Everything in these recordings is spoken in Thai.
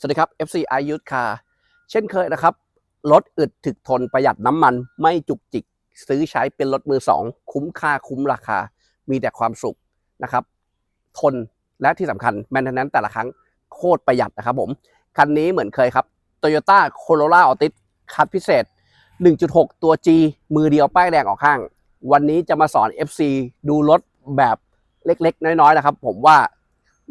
สวัสดีครับ FC i y u t c a r เช่นเคยนะครับ รถอึดถึกทนประหยัดน้ำมันไม่จุกจิก ซื้อใช้เป็นรถมือสองคุ้มค่าคุ้มราคา มีแต่ความสุขนะครับ ทนและที่สำคัญแมนเทนแนนแต่ละครั้งโคตรประหยัดนะครับผม คันนี้เหมือนเคยครับ Toyota Corolla Altis คัดพิเศษ 1.6 ตัว G มือเดียวป้ายแดงออกข้าง วันนี้จะมาสอน FC ดูรถแบบเล็กๆ น้อยๆนะครับ ผมว่า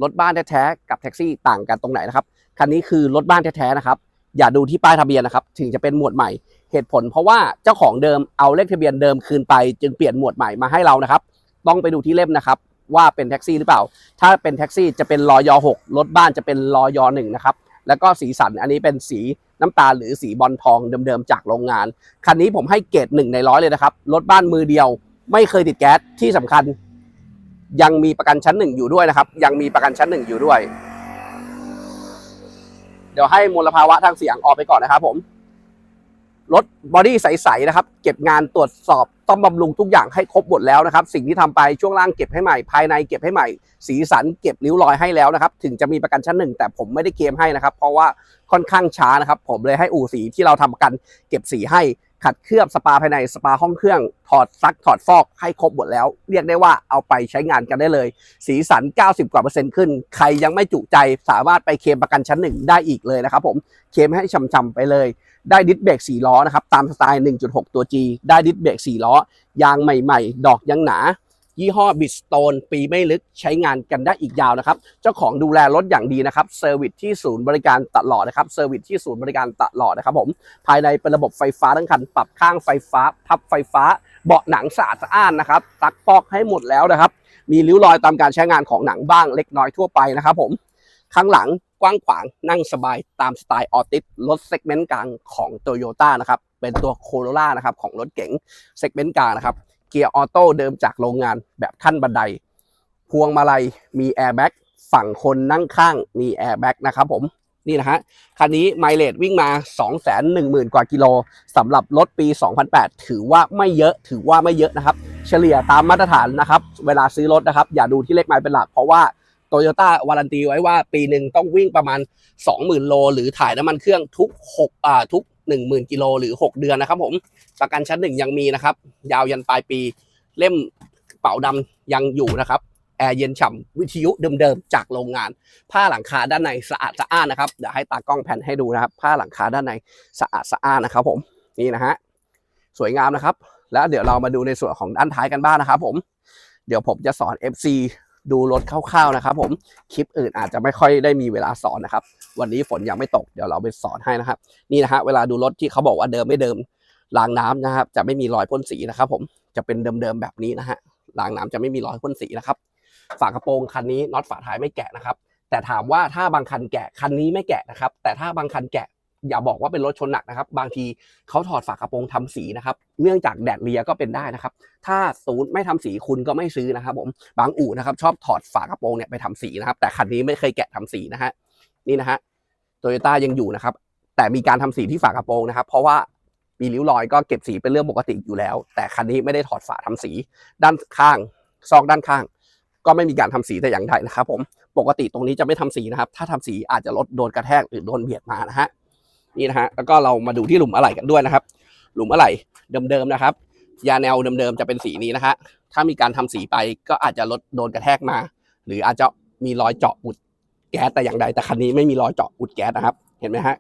รถบ้านแท้ๆกับแท็กซี่ต่างกันตรงไหนนะครับ คันนี้คือรถบ้านแท้ๆนะครับ อย่าดูที่ป้ายทะเบียนนะครับ ถึงจะเป็นหมวดใหม่ เหตุผลเพราะว่าเจ้าของเดิมเอาเลขทะเบียนเดิมคืนไป จึงเปลี่ยนหมวดใหม่มาให้เรานะครับ ต้องไปดูที่เล่มนะครับ ว่าเป็นแท็กซี่หรือเปล่า ถ้าเป็นแท็กซี่จะเป็นรอย6รถบ้านจะเป็นรอย1นะครับ แล้วก็สีสันอันนี้เป็นสีน้ำตาลหรือสีบอลทองเดิมๆจากโรงงาน คันนี้ผมให้เกรดหนึ่งในร้อยเลยนะครับ รถบ้านมือเดียว ไม่เคยติดแก๊สที่สำคัญ ยังมีประกันชั้นหนึ่งอยู่ด้วยนะครับ ยังมีประกันชั้นหนึ่งอยู่ด้วย ดี๋ยวให้มลภาวะทางเสียงออกไปก่อนนะครับผมรถบอดี้ใสๆนะครับ เก็บงานตรวจสอบต้องบำรุงทุกอย่างให้ครบหมดแล้วนะครับ สิ่งที่ทำไปช่วงล่างเก็บให้ใหม่ ภายในเก็บให้ใหม่ สีสันเก็บริ้วรอยให้แล้วนะครับ ถึงจะมีประกันชั้นหนึ่งแต่ผมไม่ได้เคลมให้นะครับ เพราะว่าค่อนข้างช้านะครับ ผมเลยให้อู่สีที่เราทำประกัน เก็บสีให้ ขัดเคลือบสปาภายในสปาห้องเครื่อง ถอดซักถอดฟอกให้ครบหมดแล้ว เรียกได้ว่าเอาไปใช้งานกันได้เลย สีสัน 90 กว่าเปอร์เซ็นต์ขึ้น ใครยังไม่จุใจสามารถไปเคลมประกันชั้นหนึ่งได้อีกเลยนะครับผมเคลมให้ช่ำๆไปเลย ได้ดิสเบรก4ล้อนะครับตามสไตล์ 1.6 ตัว G ได้ดิสเบรก4ล้อยางใหม่ ๆ ดอกยังหนา ยี่ห้อบิสโตนปีไม่ลึกใช้งานกันได้อีกยาวนะครับ เจ้าของดูแลรถอย่างดีนะครับเซอร์วิสที่ศูนย์บริการตลอดนะครับเซอร์วิสที่ศูนย์บริการตลอดนะครับผมภายในเป็นระบบไฟฟ้าทั้งคัน ปรับข้างไฟฟ้า พับไฟฟ้า เบาะหนังสะอาดสะอ้านนะครับซักฟอกให้หมดแล้วนะครับ มีริ้วรอยตามการใช้งานของหนังบ้างเล็กน้อยทั่วไปนะครับผมข้างหลังกว้างขวางนั่งสบายตามสไตล์ออติสรถเซกเมนต์กลางของ t o y ยต้านะครับเป็นตัวโคโรล่านะครับของรถเก๋งเซกเมนต์กลางนะครับ เกียร์ออโต้เดิมจากโรงงานแบบขั้นบันได พวงมาลัยมีแอร์แบ็กฝั่งคนนั่งข้างมีแอร์แบ็กนะครับผมนี่นะฮะคันนี้ไมเลจวิ่งมา 2 1 0 0 0 0 กว่ากิโลสำหรับรถปี 2008 ถือว่าไม่เยอะถือว่าไม่เยอะนะครับ เฉลี่ยตามมาตรฐานนะครับ เวลาซื้อรถนะครับ อย่าดูที่เลขไมล์เป็นหลัก เพราะว่าโตโยต้าวารันตีไว้ว่าปีหนึ่งต้องวิ่งประมาณ 20,000 โล หรือถ่ายน้ำมันเครื่องทุก6อ่าทุก 10,000กิโลหรือ 6 เดือนนะครับ ผมประกันชั้นหนึ่งยังมีนะครับ ยาวยันปลายปี เล่มกระเป๋าดำยังอยู่นะครับแอร์เย็นฉ่ำวิทยุเดิมๆจากโรงงาน ผ้าหลังคาด้านในสะอาดสะอ้านนะครับเดี๋ยวให้ตากล้องแผ่นให้ดูนะครับ ผ้าหลังคาด้านในสะอาดสะอ้านนะครับ ผมนี่นะฮะสวยงามนะครับ แล้วเดี๋ยวเรามาดูในส่วนของด้านท้ายกันบ้างนะครับ ผม เดี๋ยวผมจะสอน FC ดูรถคร่าวๆนะครับ ผมคลิปอื่นอาจจะไม่ค่อยได้มีเวลาสอนนะครับ วันนี้ฝนยังไม่ตกเดี๋ยวเราไปสอนให้นะครับ นี่นะฮะเวลาดูรถที่เขาบอกว่าเดิมไม่เดิมรางน้ำนะครับ จะไม่มีรอยพ่นสีนะครับ ผมจะเป็นเดิมๆแบบนี้นะฮะรางน้ำจะไม่มีรอยพ่นสีนะครับ ฝากระโปรงคันนี้น็อตฝาท้ายไม่แกะนะครับ แต่ถามว่าถ้าบางคันแกะคันนี้ไม่แกะนะครับ แต่ถ้าบางคันแกะ อย่าบอกว่าเป็นรถชนหนักนะครับ บางทีเขาถอดฝากระโปรงทำสีนะครับ เนื่องจากแดดเลียก็เป็นได้นะครับ ถ้าศูนย์ไม่ทำสีคุณก็ไม่ซื้อนะครับ ผมบางอู่นะครับ ชอบถอดฝากระโปรงเนี่ยไปทำสีนะครับ แต่คันนี้ไม่เคยแกะทำสีนะฮะนี่นะฮะโตโยต้ายังอยู่นะครับ แต่มีการทำสีที่ฝากระโปรงนะครับ เพราะว่ามีริ้วรอยก็เก็บสีเป็นเรื่องปกติอยู่แล้ว แต่คันนี้ไม่ได้ถอดฝาทำสี ด้านข้างซอกด้านข้าง ก็ไม่มีการทำสีแต่อย่างใดนะครับ ผมปกติตรงนี้จะไม่ทำสีนะครับ ถ้าทำสีอาจจะลดโดนกระแทกหรือโดนเบียดมานะฮะ นี่นะฮะแล้วก็เรามาดูที่หลุมอะไหล่กันด้วยนะครับ หลุมอะไหล่เดิมๆนะครับ ยาแนวเดิมๆจะเป็นสีนี้นะฮะถ้ามีการทำสีไปก็อาจจะลดโดนกระแทกมา หรืออาจจะมีรอยเจาะอุดแก๊สแต่อย่างใดแต่คันนี้ไม่มีรอยเจาะอุดแก๊สนะครับ เห็นไหมฮะ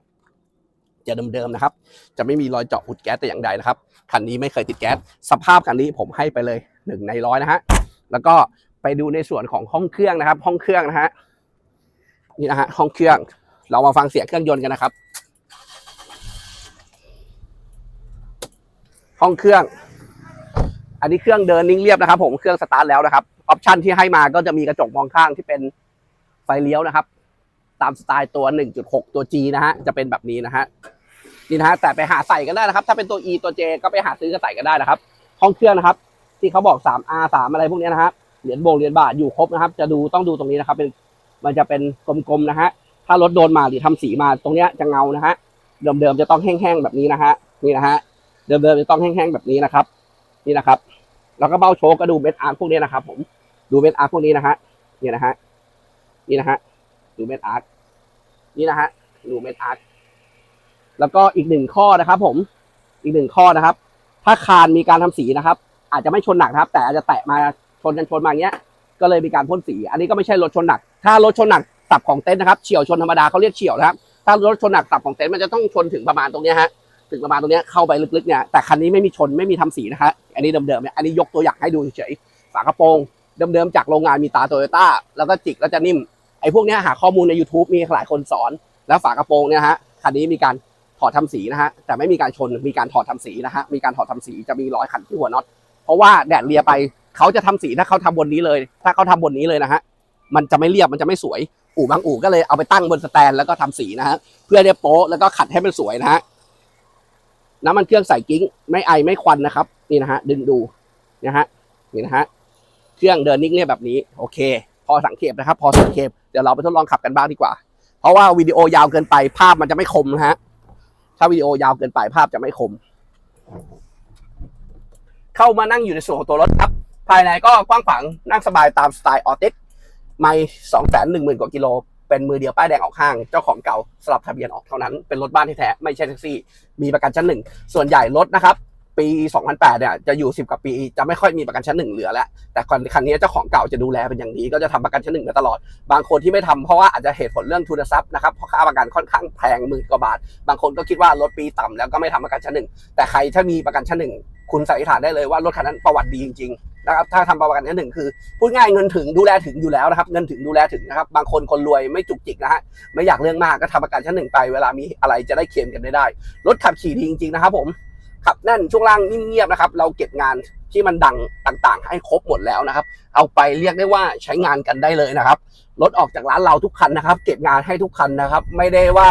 จะเดิมๆนะครับ จะไม่มีรอยเจาะอุดแก๊สแต่อย่างใดนะครับคันนี้ไม่เคยติดแก๊สสภาพคันนี้ผมให้ไปเลยหนึ่งในร้อยนะฮะแล้วก็ไปดูในส่วนของห้องเครื่องนะครับ ห้องเครื่องนะฮะนี่นะฮะห้องเครื่อง เรามาฟังเสียงเครื่องยนต์กันนะครับ ห้องเครื่อง อันนี้เครื่องเดินนิ่งเรียบนะครับ ผมเครื่องสตาร์ทแล้วนะครับออปชันที่ให้มาก็จะมีกระจกมองข้างที่เป็นไฟเลี้ยวนะครับ ตามสไตล์ตัว 1.6 ตัว G นะฮะจะเป็นแบบนี้นะฮะนี่นะฮะแต่ไปหาใส่กันได้นะครับ ถ้าเป็นตัว E ตัว J ก็ไปหาซื้อกันใส่กันได้นะครับ ห้องเครื่องนะครับ ที่เขาบอก 3R 3 อะไรพวกนี้นะฮะเหรียญโบงเหรียญบาทอยู่ครบนะครับ จะดูต้องดูตรงนี้นะครับ เป็นมันจะเป็นกลมๆนะฮะถ้ารถโดนมาหรือทำสีมาตรงเนี้ยจะเงานะฮะเดิมๆจะต้องแห้งๆแบบนี้นะฮะนี่นะฮะ เดิมๆจะต้องแห้งๆแบบนี้นะครับ นี่นะครับ แล้วก็เบ้าโชกก็ดูเม็ดอาร์พวกนี้นะครับ ผมดูเม็ดอาร์พวกนี้นะฮะนี่นะฮะนี่นะฮะดูเม็ดอาร์นี่นะฮะลูเมนอาร์แล้วก็อีกหนึ่งข้อนะครับ ผมอีกหนึ่งข้อนะครับ ถ้าคานมีการทำสีนะครับ อาจจะไม่ชนหนักนะครับ แต่อาจจะแตะมาชนกันชนมาอย่างเงี้ย ก็เลยมีการพ่นสี อันนี้ก็ไม่ใช่รถชนหนัก ถ้ารถชนหนักสับของเต็นท์นะครับเฉียวชนธรรมดาเขาเรียกเฉียวนะครับ ถ้ารถชนหนักสับของเต็นท์มันจะต้องชนถึงประมาณตรงเนี้ยฮะ ถึงประมาณตรงนี้เข้าไปลึกๆเนี่ยแต่คันนี้ไม่มีชนไม่มีทำสีนะฮะอันนี้เดิมๆเนี่ยอันนี้ยกตัวอย่างให้ดูเฉยๆฝากระโปรงเดิมๆจากโรงงานมีตาโตโยต้าแล้วก็จิกแล้วจะนิ่มไอ้พวกนี้หาข้อมูลใน YouTube มีหลายคนสอน แล้วฝากระโปรงเนี่ยฮะคันนี้มีการถอดทำสีนะฮะแต่ไม่มีการชนมีการถอดทำสีนะฮะมีการถอดทำสีจะมีรอยขันที่หัวน็อตเพราะว่าแดดเลียไปเขาจะทำสีถ้าเขาทำบนนี้เลย ถ้าเขาทำบนนี้เลยนะฮะมันจะไม่เรียบมันจะไม่สวย อู่บางอู่ก็เลยเอาไปตั้งบนสแตนแล้วก็ทำสีนะฮะเพื่อได้โป๊ะแล้วก็ขัดให้มันสวยนะฮะ น้ำมันเครื่องใส่กิ้ง ไม่ไอไม่ควันนะครับ นี่นะฮะดึงดูนะฮะนี่นะฮะเครื่องเดินนิ่งเรียบแบบนี้โอเค พอสังเกตนะครับ พอสังเกตเดี๋ยวเราไปทดลองขับกันบ้างดีกว่า เพราะว่าวิดีโอยาวเกินไปภาพมันจะไม่คมนะฮะถ้าวิดีโอยาวเกินไปภาพจะไม่คม เข้ามานั่งอยู่ในส่วนของตัวรถครับ ภายในก็กว้างขวางนั่งสบายตามสไตล์ออติสไม่สองแสนหนึ่งหมื่นกว่ากิโล เป็นมือเดียวป้ายแดงออกห้าง เจ้าของเก่าสลับทะเบียนออกเท่านั้น เป็นรถบ้านที่แท้ไม่ใช่แท็กซี่ มีประกันชั้นหนึ่ง ส่วนใหญ่รถนะครับ ปี 2008 เนี่ย จะอยู่ 10 กว่าปี จะไม่ค่อยมีประกันชั้นหนึ่งเหลือแล้ว แต่คันคันนี้เจ้าของเก่าจะดูแลเป็นอย่างดี ก็จะทำประกันชั้นหนึ่งมาตลอด บางคนที่ไม่ทำเพราะว่าอาจจะเหตุผลเรื่องทุนทรัพย์นะครับ เพราะค่าประกันค่อนข้างแพงหมื่นกว่าบาท บางคนก็คิดว่ารถปีต่ำแล้วก็ไม่ทำประกันชั้นหนึ่ง แต่ใครถ้ามีประกันชั้นหนึ่งคุณสันนิษฐานได้เลยว่ารถคันนั้นประวัติดีจริง นะครับถ้าทำประกันชั้นหนึ่งคือพูดง่ายเงินถึงดูแลถึงอยู่แล้วนะครับเงินถึงดูแลถึงนะครับบางคนคนรวยไม่จุกจิกนะฮะไม่อยากเรื่องมากก็ทำประกันชั้นหนึ่งไปเวลามีอะไรจะได้เคลมกันได้ได้รถขับขี่ดีจริงๆนะครับผมขับแน่นช่วงล่างนิ่มเงียบนะครับเราเก็บงานที่มันดังต่างๆ ให้ครบหมดแล้วนะครับ เอาไปเรียกได้ว่าใช้งานกันได้เลยนะครับรถออกจากร้านเราทุกคันนะครับ เก็บงานให้ทุกคันนะครับ ไม่ได้ว่า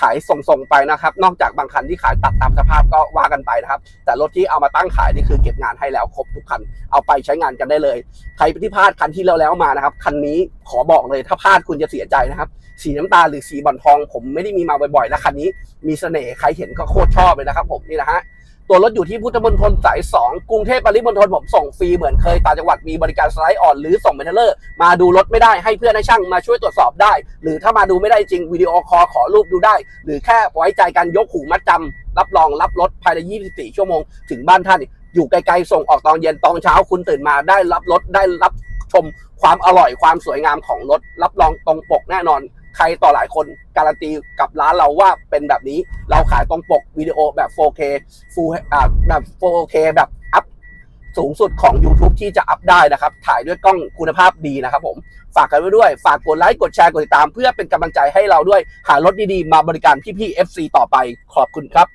ขายส่งๆไปนะครับ นอกจากบางคันที่ขายตัดตามสภาพก็ว่ากันไปนะครับ แต่รถที่เอามาตั้งขายนี่คือเก็บงานให้แล้วครบทุกคัน เอาไปใช้งานกันได้เลย ใครที่พลาดคันที่แล้วแล้วมานะครับ คันนี้ขอบอกเลยถ้าพลาดคุณจะเสียใจนะครับ สีน้ำตาลหรือสีบอลทอง ผมไม่ได้มีมาบ่อยๆและคันนี้มีเสน่ห์ใครเห็นก็โคตรชอบเลยนะครับ ผมนี่นะฮะ ตัวรถอยู่ที่พุทธมณฑลสาย 2 กรุงเทพปริมณฑลผมส่งฟรีเหมือนเคยต่างจังหวัดมีบริการสไลด์อ่อนหรือส่งเมนเทเลอร์ มาดูรถไม่ได้ให้เพื่อนให้ช่างมาช่วยตรวจสอบได้ หรือถ้ามาดูไม่ได้จริงวิดีโอคอลขอรูปดูได้ หรือแค่ไว้ใจกันยกหูมัดจำรับรองรับรถภายใน 24 ชั่วโมง ถึงบ้านท่าน อยู่ไกลๆส่งออกตอนเย็นตอนเช้าคุณตื่นมาได้รับรถได้รับชมความอร่อยความสวยงามของรถรับรองตรงปกแน่นอน ใครต่อหลายคนการันตีกับร้านเราว่าเป็นแบบนี้เราขายตรงปกวิดีโอแบบ 4K Full อ่าแบบ 4K แบบอัพสูงสุดของ YouTube ที่จะอัพได้นะครับ ถ่ายด้วยกล้องคุณภาพดีนะครับผม ฝากกันไว้ด้วย ฝากกดไลค์ กดแชร์ กดติดตาม เพื่อเป็นกำลังใจให้เราด้วย หารถดีๆ มาบริการพี่ๆ FC ต่อไป ขอบคุณครับ